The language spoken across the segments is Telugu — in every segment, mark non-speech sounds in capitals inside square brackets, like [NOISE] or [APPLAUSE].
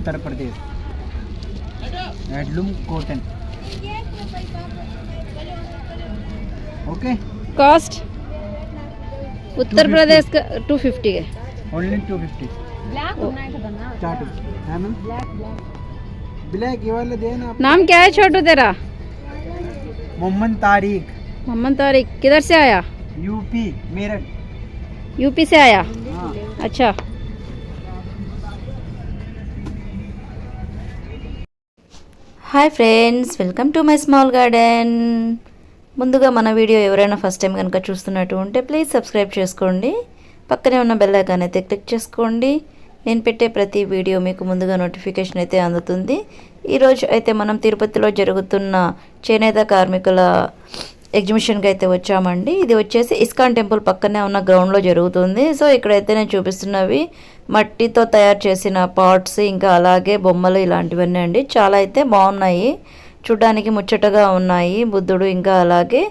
Uttar Pradesh. Handloom cotton okay cost Uttar Pradesh का टू फिफ्टी है। ओनली टू फिफ्टी ब्लैक ये वाले नाम क्या है छोटू तेरा? मोहम्मद तारिक। मोहम्मद तारिक। किधर से आया? यूपी मेरठ। यूपी से आया? हाँ। अच्छा। Hi friends welcome to my small garden ముందుగా మన వీడియో ఎవరైనా ఫస్ట్ టైం కనుక చూస్తున్నట్టు ఉంటే ప్లీజ్ సబ్స్క్రైబ్ చేసుకోండి. పక్కనే ఉన్న బెల్ ఐకాన్ అయితే క్లిక్ చేసుకోండి. నేను పెట్టే ప్రతి వీడియో మీకు ముందుగా నోటిఫికేషన్ అయితే అందుతుంది. ఈరోజు అయితే మనం తిరుపతిలో జరుగుతున్న చేనేత కార్మికుల ఎగ్జిబిషన్కి అయితే వచ్చామండి. ఇది వచ్చేసి ఇస్కాన్ టెంపుల్ పక్కనే ఉన్న గ్రౌండ్లో జరుగుతుంది. సో ఇక్కడైతే నేను చూపిస్తున్నవి మట్టితో తయారు చేసిన పాట్స్ ఇంకా అలాగే బొమ్మలు ఇలాంటివన్నీ అండి. చాలా అయితే బాగున్నాయి. చూడ్డానికి ముచ్చటగా ఉన్నాయి. బుద్ధుడు ఇంకా అలాగే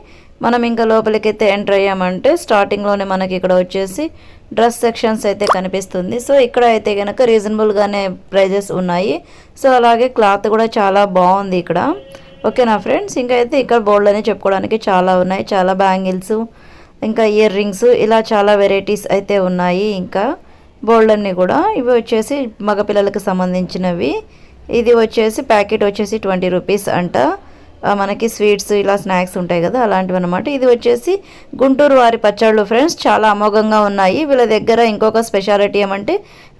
మనం ఇంకా లోపలికైతే ఎంటర్ అయ్యామంటే స్టార్టింగ్లోనే మనకి ఇక్కడ వచ్చేసి డ్రెస్ సెక్షన్స్ అయితే కనిపిస్తుంది. సో ఇక్కడ అయితే కనుక రీజనబుల్గానే ప్రైజెస్ ఉన్నాయి. సో అలాగే క్లాత్ కూడా చాలా బాగుంది ఇక్కడ. ఓకేనా ఫ్రెండ్స్ ఇంకా అయితే ఇక్కడ బోల్డ్ అని చెప్పుకోవడానికి చాలా ఉన్నాయి. చాలా బ్యాంగిల్స్ ఇంకా ఇయర్ రింగ్స్ ఇలా చాలా వెరైటీస్ అయితే ఉన్నాయి. ఇంకా బోల్డ్ అన్నీ కూడా ఇవి వచ్చేసి మగపిల్లలకు సంబంధించినవి. ఇది వచ్చేసి ప్యాకెట్ వచ్చేసి ట్వంటీ రూపీస్ అంట. మనకి స్వీట్స్ ఇలా స్నాక్స్ ఉంటాయి కదా అలాంటివి అనమాట ఇది వచ్చేసి గుంటూరు వారి పచ్చళ్ళు ఫ్రెండ్స్ చాలా అమోఘంగా ఉన్నాయి. వీళ్ళ దగ్గర ఇంకొక స్పెషాలిటీ ఏమంటే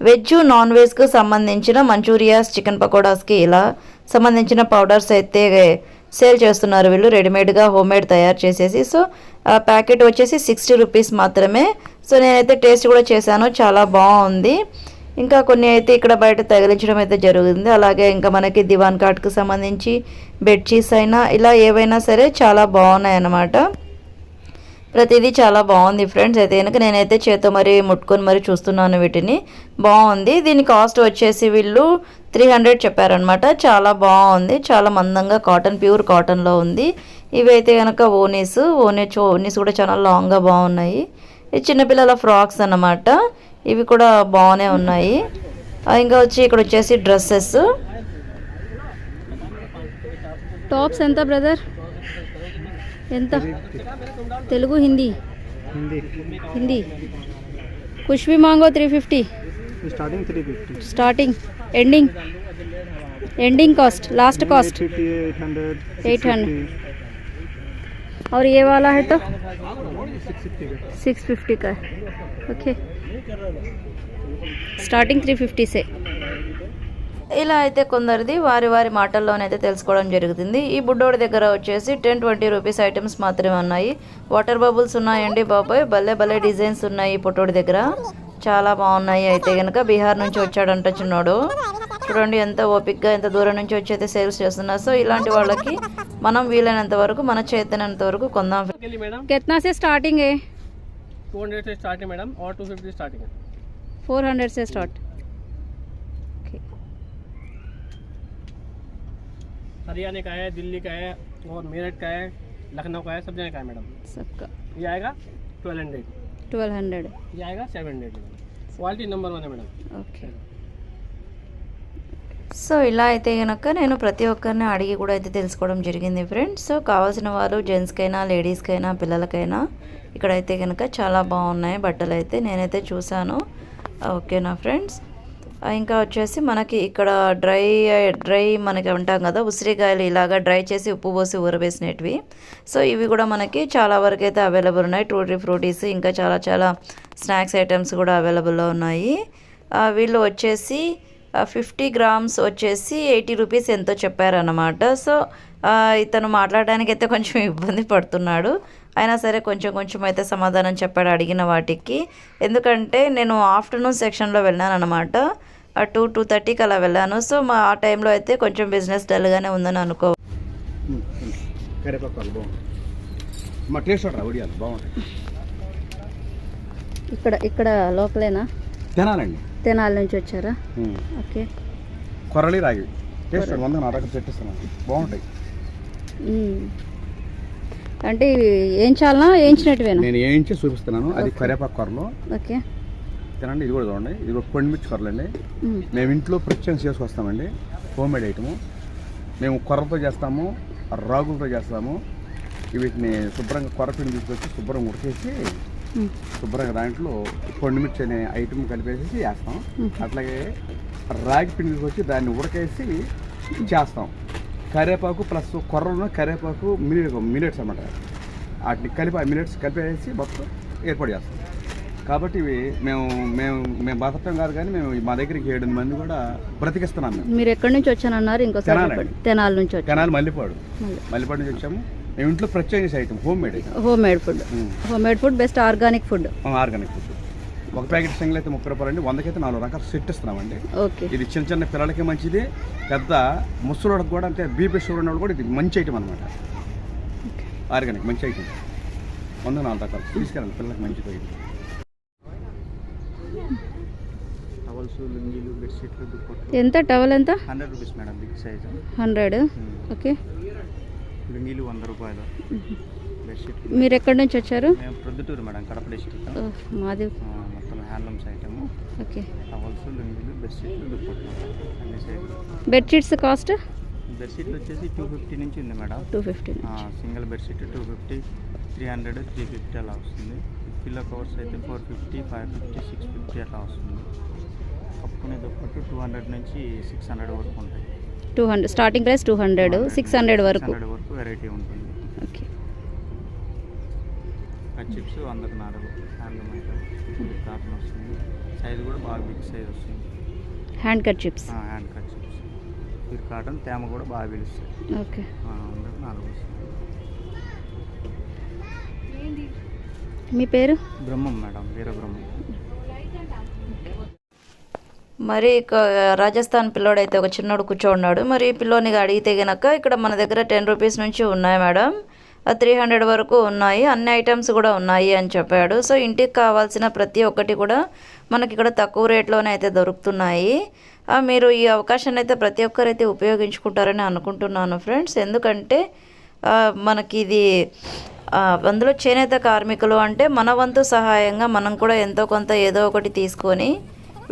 వెజ్ నాన్ వెజ్కు సంబంధించిన మంచూరియాస్ చికెన్ పకోడాస్కి ఇలా సంబంధించిన పౌడర్స్ అయితే సేల్ చేస్తున్నారు వీళ్ళు. రెడీమేడ్గా హోమ్మేడ్ తయారు చేసేసి సో ఆ ప్యాకెట్ వచ్చేసి సిక్స్టీ రూపీస్ మాత్రమే. సో నేనైతే టేస్ట్ కూడా చేశాను చాలా బాగుంది. ఇంకా కొన్ని అయితే ఇక్కడ బయట తగిలించడం అయితే జరుగుతుంది. అలాగే ఇంకా మనకి దివాన్ కాట్కి సంబంధించి బెడ్షీట్స్ అయినా ఇలా ఏవైనా సరే చాలా బాగున్నాయి అన్నమాట ప్రతిదీ చాలా బాగుంది ఫ్రెండ్స్. అయితే కనుక నేనైతే చేతో మరి ముట్టుకొని మరి చూస్తున్నాను వీటిని. బాగుంది. దీని కాస్ట్ వచ్చేసి వీళ్ళు త్రీ హండ్రెడ్ చెప్పారనమాట చాలా బాగుంది. చాలా మందంగా కాటన్ ప్యూర్ కాటన్లో ఉంది. ఇవైతే కనుక ఓనీస్ ఓనీ ఓనీస్ కూడా చాలా లాంగ్గా బాగున్నాయి. ఇది చిన్నపిల్లల ఫ్రాక్స్ అన్నమాట. ఇవి కూడా బాగానే ఉన్నాయి ఆ, ఇంకా వచ్చి ఇక్కడ వచ్చేసి డ్రెస్సెస్ టాప్స్ ఎంత బ్రదర్ ఎంత తెలుగు హిందీ हिंदी हिंदी कुछ भी मांगो three fifty starting three fifty starting ending ending cost last cost fifty eight hundred 800 और ये वाला है तो सिक्स फिफ्टी का सिक्स फिफ्टी का है ओके స్టార్టింగ్ త్రీ ఫిఫ్టీసే ఇలా అయితే కొందరిది వారి వారి మాటల్లోనైతే తెలుసుకోవడం జరుగుతుంది. ఈ బుడ్డోడి దగ్గర వచ్చేసి టెన్ ట్వంటీ రూపీస్ ఐటమ్స్ మాత్రమే ఉన్నాయి. వాటర్ బబుల్స్ ఉన్నాయండి బాబాయ్. భలే భలే డిజైన్స్ ఉన్నాయి ఈ పొట్టోడి దగ్గర. చాలా బాగున్నాయి అయితే కనుక బీహార్ నుంచి వచ్చాడంట చిన్నోడు. చూడండి ఎంత ఓపిక్గా ఎంత దూరం నుంచి వచ్చి అయితే సేల్స్ చేస్తున్నారు సో ఇలాంటి వాళ్ళకి మనం వీలైనంత వరకు మన చేతనంత వరకు కొందాం. కెత్నాసే స్టార్టింగ్. टू हंड्रेड से स्टार्ट है मैडम और टू फिफ्टी स्टार्टिंग है। फोर हंड्रेड से स्टार्ट हरियाणा का है दिल्ली का है और मेरठ का है लखनऊ का है सब जगह का है मैडम सबका। ये आएगा ट्वेल्व हंड्रेड ट्वेल्व हंड्रेड ये आएगा seven hundred quality number one है मैडम ఓకే సో ఇలా అయితే కనుక నేను ప్రతి ఒక్కరిని అడిగి కూడా అయితే తెలుసుకోవడం జరిగింది ఫ్రెండ్స్. సో కావాల్సిన వారు జెంట్స్కైనా లేడీస్కైనా పిల్లలకైనా ఇక్కడైతే కనుక చాలా బాగున్నాయి బట్టలు అయితే నేనైతే చూశాను. ఓకేనా ఫ్రెండ్స్? ఇంకా వచ్చేసి మనకి ఇక్కడ డ్రై డ్రై మనకి ఉంటాం కదా ఉసిరికాయలు ఇలాగా డ్రై చేసి ఉప్పు పోసి ఊరవేసినవి సో ఇవి కూడా మనకి చాలా వరకు అయితే అవైలబుల్ ఉన్నాయి. టూటీ ఫ్రూటీస్ ఇంకా చాలా చాలా స్నాక్స్ ఐటమ్స్ కూడా అవైలబుల్లో ఉన్నాయి. వీళ్ళు వచ్చేసి ఫిఫ్టీ గ్రామ్స్ వచ్చేసి ఎయిటీ రూపీస్ ఎంతో చెప్పారన్నమాట. సో ఇతను మాట్లాడడానికి అయితే కొంచెం [LAUGHS] ఇబ్బంది పడుతున్నాడు. అయినా సరే కొంచెం కొంచెం అయితే సమాధానం చెప్పాడు అడిగిన వాటికి. ఎందుకంటే నేను ఆఫ్టర్నూన్ సెక్షన్లో వెళ్ళాను అనమాట టూ టూ థర్టీకి అలా వెళ్ళాను. సో మా ఆ టైంలో అయితే కొంచెం బిజినెస్ డల్గానే ఉందని అనుకో కరేపాకు బాగుంది. మా టేస్ట్ చూడరా ఉడియాలి బాగుంటాయి. ఇక్కడ ఇక్కడ లోకలేనా తినాలండి. తెనాలి నుంచి వచ్చారా? ఓకే. కొరలి రాగి. టేస్ట్ వంద నా రకం పెట్టిస్తున్నాను బాగుంటాయి. అంటే ఇవి ఏంచాలనా ఏంచినట్టువేనా? నేను ఏంచి చూపిస్తున్నాను. అది కరేపాకు కొరలు. ఓకే. తినండి ఇది కూడా చూడండి. ఇది కొండి మిర్చి కొరలండి. మేము ఇంట్లో ప్రత్యేకంగా చేసుకొస్తామండి. Home made item. మేము కొర్రతో చేస్తాము రాగులతో చేస్తాము. వీటిని శుభ్రంగా కొర్రపిండి తీసుకొచ్చి శుభ్రంగా ఉడికేసి శుభ్రంగా దాంట్లో మిర్చి అనే ఐటమ్ కలిపేసి చేస్తాం అట్లాగే రాగి పిండి తీసుకొచ్చి దాన్ని ఉడకేసి చేస్తాం. కరివేపాకు ప్లస్ కొర్రను కరివేపాకు మినిట్ మినిట్స్ అన్నమాట. వాటిని కలిపి ఆ మినిట్స్ కలిపేసి మొత్తం ఏర్పాటు చేస్తాం. కాబట్టి ఇవి మేము మేము మేము బతకం కాదు కానీ మేము మా దగ్గరికి ఏడు మంది కూడా బ్రతికిస్తున్నాం మీరు ఎక్కడి నుంచి వచ్చానన్నారు? ఇంకోసారి తెనాలి. తెనాల నుంచి కెనాల్ మల్లిపాడు. మల్లిపాడు నుంచి వచ్చాము. ఇంట్లో ప్రత్యేక చేసే item home made home made food. Home made food best organic food. Organic food. ఒక ప్యాకెట్ సింగిల్ అయితే ముప్పై రూపాయలు అండి వందకైతే నాలుగు రకాల సెట్ ఇస్తున్నామండి. ఓకే. ఇది చిన్న చిన్న పిల్లలకి మంచిది పెద్ద ముసలోళ్ళకి కూడా అంటే బీపీ షుగర్ ఉన్న కూడా ఇది మంచి ఐటమ్ అనమాట ఆర్గానిక్ మంచి ఐటమ్. వంద నాలుగు రకాలు. తీసుకెళ్ళండి పిల్లలకి బెడ్షీట్లు దుప్పట్లు. ఎంత? టవల్ ఎంత? Hundred rupees madam big size. Hundred. Okay. లుంగీలు వంద రూపాయలు. బెడ్షీట్. మీరు ఎక్కడి నుంచి వచ్చారు? మేము ప్రొద్దుటూరు మేడం కడప డిస్ట్రిక్ట్ మాది మొత్తం హ్యాండ్లూమ్స్ ఐటమ్. ఓకే. టవల్స్ లుంగీలు బెడ్షీట్లు దుప్పట్లు అన్ని సైడ్ బెడ్షీట్స్ కాస్ట్? బెడ్షీట్లు వచ్చేసి టూ ఫిఫ్టీ నుంచి ఉంది madam. Two fifty. Single bedsheet two fifty three hundred three fifty అలా వస్తుంది. పిల్లో కవర్స్ అయితే four fifty five fifty six fifty అట్లా వస్తుంది. కప్పుకునే దుప్పట్టు టూ హండ్రెడ్ నుంచి సిక్స్ హండ్రెడ్ వరకు ఉంటాయి. Two hundred starting price two hundred six hundred వరకు. వెరైటీ ఉంటుంది. ఓకే చిప్స్ వందకు నాలుగు కాటన్ వస్తుంది సైజ్ కూడా బాగా బిగ్ సైజ్ వస్తుంది. Hand cut chips hand cut chips cotton తేమ కూడా బాగా పిలుస్తుంది. ఓకే వందకు నాలుగు వస్తుంది. మీ పేరు? బ్రహ్మం మేడం వీర బ్రహ్మం మరి రాజస్థాన్ పిల్లోడైతే ఒక చిన్నోడు కూర్చోన్నాడు మరి ఈ పిల్లోని అడిగితే గనక ఇక్కడ మన దగ్గర టెన్ రూపీస్ నుంచి ఉన్నాయి మేడం. త్రీ హండ్రెడ్ వరకు ఉన్నాయి. అన్ని ఐటమ్స్ కూడా ఉన్నాయి అని చెప్పాడు. సో ఇంటికి కావాల్సిన ప్రతి ఒక్కటి కూడా మనకి ఇక్కడ తక్కువ రేట్లోనే అయితే దొరుకుతున్నాయి. మీరు ఈ అవకాశాన్ని అయితే ప్రతి ఒక్కరైతే ఉపయోగించుకుంటారని అనుకుంటున్నాను ఫ్రెండ్స్. ఎందుకంటే మనకి ఇది అందులో చేనేత కార్మికులు అంటే మన వంతు సహాయంగా మనం కూడా ఎంతో కొంత ఏదో ఒకటి తీసుకొని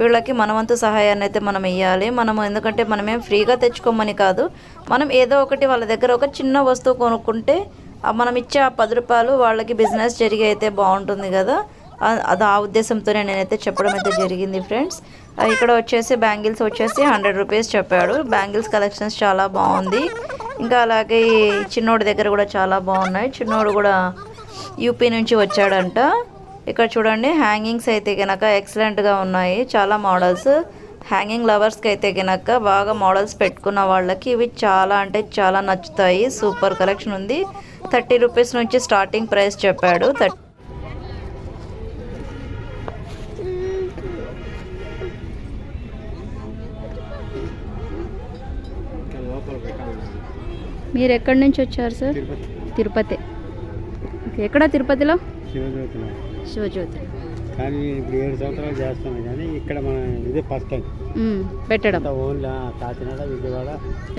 వీళ్ళకి మనవంతు సహాయాన్ని అయితే మనం ఇవ్వాలి మనము ఎందుకంటే మనమేం ఫ్రీగా తెచ్చుకోమని కాదు. మనం ఏదో ఒకటి వాళ్ళ దగ్గర ఒక చిన్న వస్తువు కొనుక్కుంటే మనం ఇచ్చే ఆ పది రూపాయలు వాళ్ళకి బిజినెస్ జరిగి అయితే బాగుంటుంది కదా. అది ఆ ఉద్దేశంతోనే నేనైతే చెప్పడం అయితే జరిగింది ఫ్రెండ్స్. ఇక్కడ వచ్చేసి బ్యాంగిల్స్ వచ్చేసి హండ్రెడ్ రూపీస్ చెప్పాడు. బ్యాంగిల్స్ కలెక్షన్స్ చాలా బాగుంది. ఇంకా అలాగే చిన్నోడి దగ్గర కూడా చాలా బాగున్నాయి. చిన్నోడు కూడా యూపీ నుంచి వచ్చాడంట. ఇక్కడ చూడండి హ్యాంగింగ్స్ అయితే కనుక ఎక్సలెంట్గా ఉన్నాయి. చాలా మోడల్స్ హ్యాంగింగ్ లవర్స్కి అయితే కనుక బాగా మోడల్స్ పెట్టుకున్న వాళ్ళకి ఇవి చాలా అంటే చాలా నచ్చుతాయి. సూపర్ కలెక్షన్ ఉంది. థర్టీ రూపీస్ నుంచి స్టార్టింగ్ ప్రైస్ చెప్పాడు. థర్టీ మీరు ఎక్కడి నుంచి వచ్చారు సార్ తిరుపతి. ఎక్కడ తిరుపతిలో? శివజ్యోతి. కానీ ఇప్పుడు ఏడు సంవత్సరాలు చేస్తున్నాం కానీ ఇక్కడ మన ఇదే ఫస్ట్ టైం. పెట్టడం. ఓన్లీ కాకినాడ విజయవాడ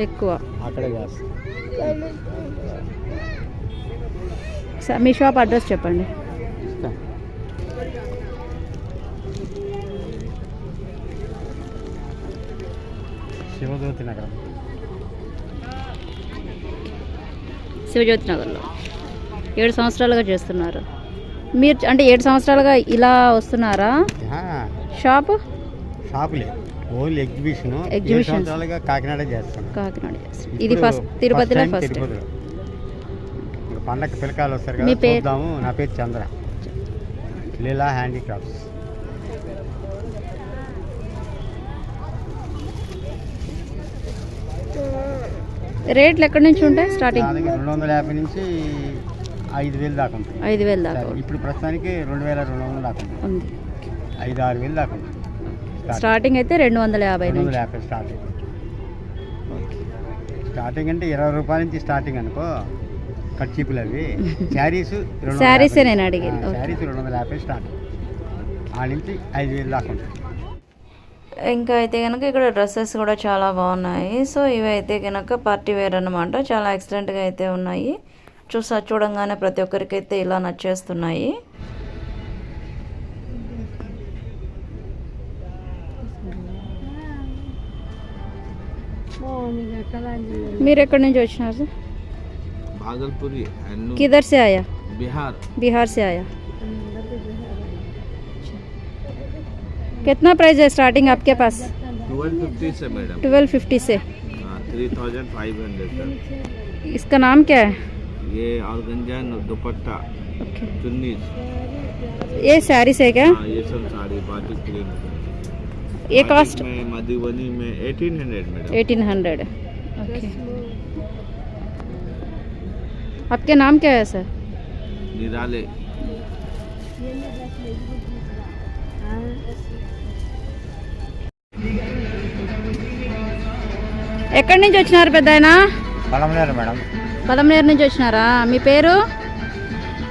ఎక్కువ. అక్కడే చేస్తాం. మీ షాప్ అడ్రస్ చెప్పండి. శివజ్యోతి నగరం. శివజ్యోతి నగర్లో. ఏడు సంవత్సరాలుగా చేస్తున్నారు. మీరు అంటే ఏడు సంవత్సరాలుగా ఇలా వస్తున్నారా? షాప్? షాపులే. Only exhibition. సంవత్సరాలుగా కాకినాడ చేస్తాం కాకినాడ. ఇది ఫస్ట్ తిరుపతిలో ఫస్ట్ పండగ పిల్లకాయలు వస్తారు కదా? చూద్దాము. నా పేరు చంద్ర. లీలా హ్యాండీక్రాఫ్ట్స్. రేట్లు ఎక్కడి నుంచి ఉంటాయి? స్టార్టింగ్ రెండు వందల యాభై నుంచి ఐదు వేలు దాకా ఉంటుంది ఐదు వేలు దాకా ఇప్పుడు ప్రస్తుతానికి రెండు వేల రెండు వందలు దాకా ఉంది. ఐదు ఆరు వేలు దాకా స్టార్టింగ్. అయితే రెండు వందల యాభై రెండు వందల యాభై స్టార్టింగ్. స్టార్టింగ్ అంటే ఇరవై రూపాయల నుంచి స్టార్టింగ్ అనుకో కట్ చీపులు అవి. [LAUGHS] శారీస్ ఏ నేను అడిగేది. Okay. శారీస్ రెండు వందల యాభై స్టార్టింగ్. ఆ నుంచి ఐదు వేలు దాకా ఉంటుంది ఇంకా అయితే కనుక ఇక్కడ డ్రెస్సెస్ కూడా చాలా బాగున్నాయి. సో ఇవి అయితే కనుక పార్టీ వేర్ అనమాట చాలా ఎక్సలెంట్గా అయితే ఉన్నాయి. చూసా చూడంగానే ప్రతి इला नचे किधर से आया बिहार बिहार से आया कितना प्राइस है स्टार्टिंग आपके पास ट्वेल्व फिफ्टी से मैडम ट्वेल्व फिफ्टी से थ्री थाउज़ेंड फाइव हंड्रेड इसका नाम क्या है ये ऑर्गेंजा दुपट्टा ओके चुन्नी ये साड़ीस है क्या हाँ ये सब साड़ी बाटी प्लेन ये कॉस्ट में मधुबनी में eighteen hundred madam eighteen hundred okay आपके नाम क्या है सर निराले ఎక్కడి నుంచి వచ్చినారు పెద్ద ఆయన పలమనేరు మేడం. పదమనేరు నుంచి వచ్చినారా? మీ పేరు?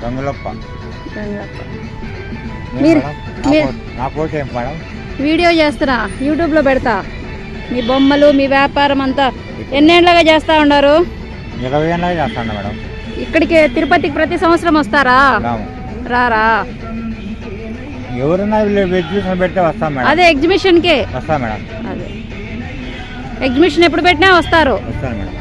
గంగులప్ప. మీరు నా మేడం? వీడియో చేస్తున్నా యూట్యూబ్లో పెడతా. మీ బొమ్మలు మీ వ్యాపారం అంతా ఎన్నేళ్ళగా చేస్తూ ఉన్నారు? ఇరవై ఏళ్ళగా చేస్తాను మేడం. ఇక్కడికి తిరుపతికి ప్రతి సంవత్సరం వస్తారా? రారా? ఎవరైనా ఎగ్జిబిషన్ పెడితే వస్తాం మేడం. అదే ఎగ్జిబిషన్కే వస్తాం మేడం. అదే. ఎగ్జిబిషన్ ఎప్పుడు పెట్టినా వస్తారు. వస్తాను మేడం.